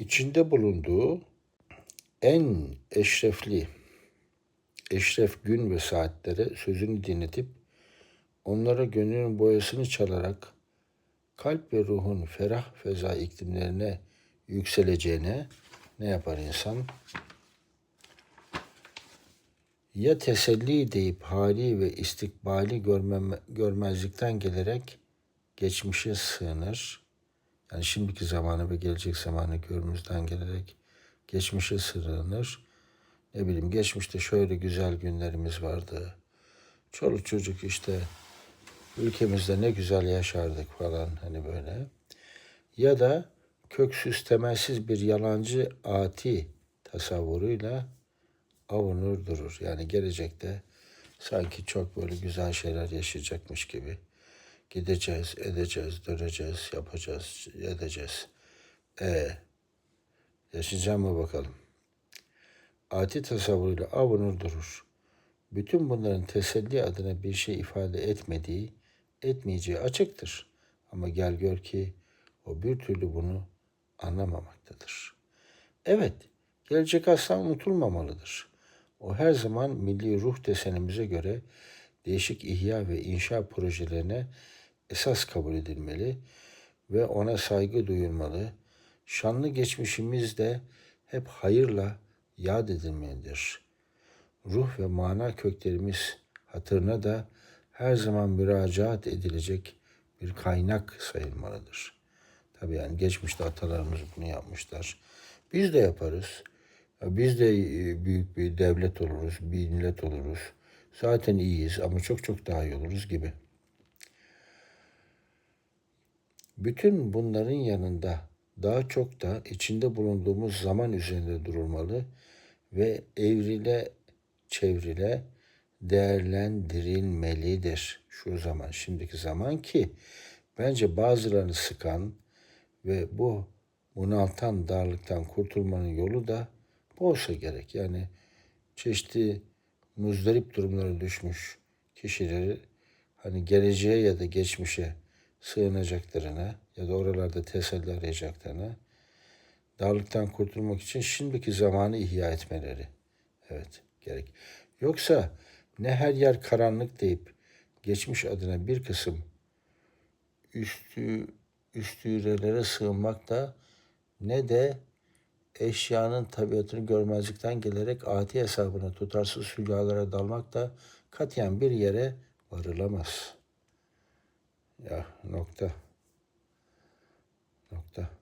içinde bulunduğu en eşrefli, eşref gün ve saatlere sözünü dinletip onlara gönlünün boyasını çalarak kalp ve ruhun ferah feza iklimlerine yükseleceğine ne yapar insan? Ya teselli deyip hali ve istikbali görmem, görmezlikten gelerek geçmişe sığınır. Yani şimdiki zamanı ve gelecek zamanı görmezden gelerek geçmişe sığınır. Ne bileyim geçmişte şöyle güzel günlerimiz vardı. Çoluk çocuk işte ülkemizde ne güzel yaşardık falan hani böyle. Ya da köksüz temelsiz bir yalancı ati tasavvuruyla avunur durur. Yani gelecekte sanki çok böyle güzel şeyler yaşayacakmış gibi. Gideceğiz, edeceğiz, döneceğiz, yapacağız, edeceğiz. E yaşayacağım mı bakalım? Ati tasavvuruyla avunur durur. Bütün bunların teselli adına bir şey ifade etmediği, etmeyeceği açıktır. Ama gel gör ki o bir türlü bunu anlamamaktadır. Evet, gelecek asla unutulmamalıdır. O her zaman milli ruh desenimize göre değişik ihya ve inşa projelerine esas kabul edilmeli ve ona saygı duyulmalı. Şanlı geçmişimiz de hep hayırla yad edilmelidir. Ruh ve mana köklerimiz hatırına da her zaman müracaat edilecek bir kaynak sayılmalıdır. Tabii yani geçmişte atalarımız bunu yapmışlar. Biz de yaparız. Ya Biz de e, büyük bir devlet oluruz, bir millet oluruz. Zaten iyiyiz ama çok çok daha iyi oluruz gibi. Bütün bunların yanında daha çok da içinde bulunduğumuz zaman üzerinde durulmalı ve evrile çevrile değerlendirilmelidir şu zaman, şimdiki zaman ki bence bazılarını sıkan ve bu bunaltan darlıktan kurtulmanın yolu da bu olsa gerek. Yani çeşitli muzdarip durumlara düşmüş kişileri hani geleceğe ya da geçmişe sığınacaklarına ya da oralarda teselli arayacaklarına darlıktan kurtulmak için şimdiki zamanı ihya etmeleri. Evet gerek. Yoksa ne her yer karanlık deyip geçmiş adına bir kısım üstü üstürelere sığınmak da ne de eşyanın tabiatını görmezlikten gelerek ati hesabına tutarsız hülyalara dalmak da katiyen bir yere varılamaz. Ya nokta. Nokta.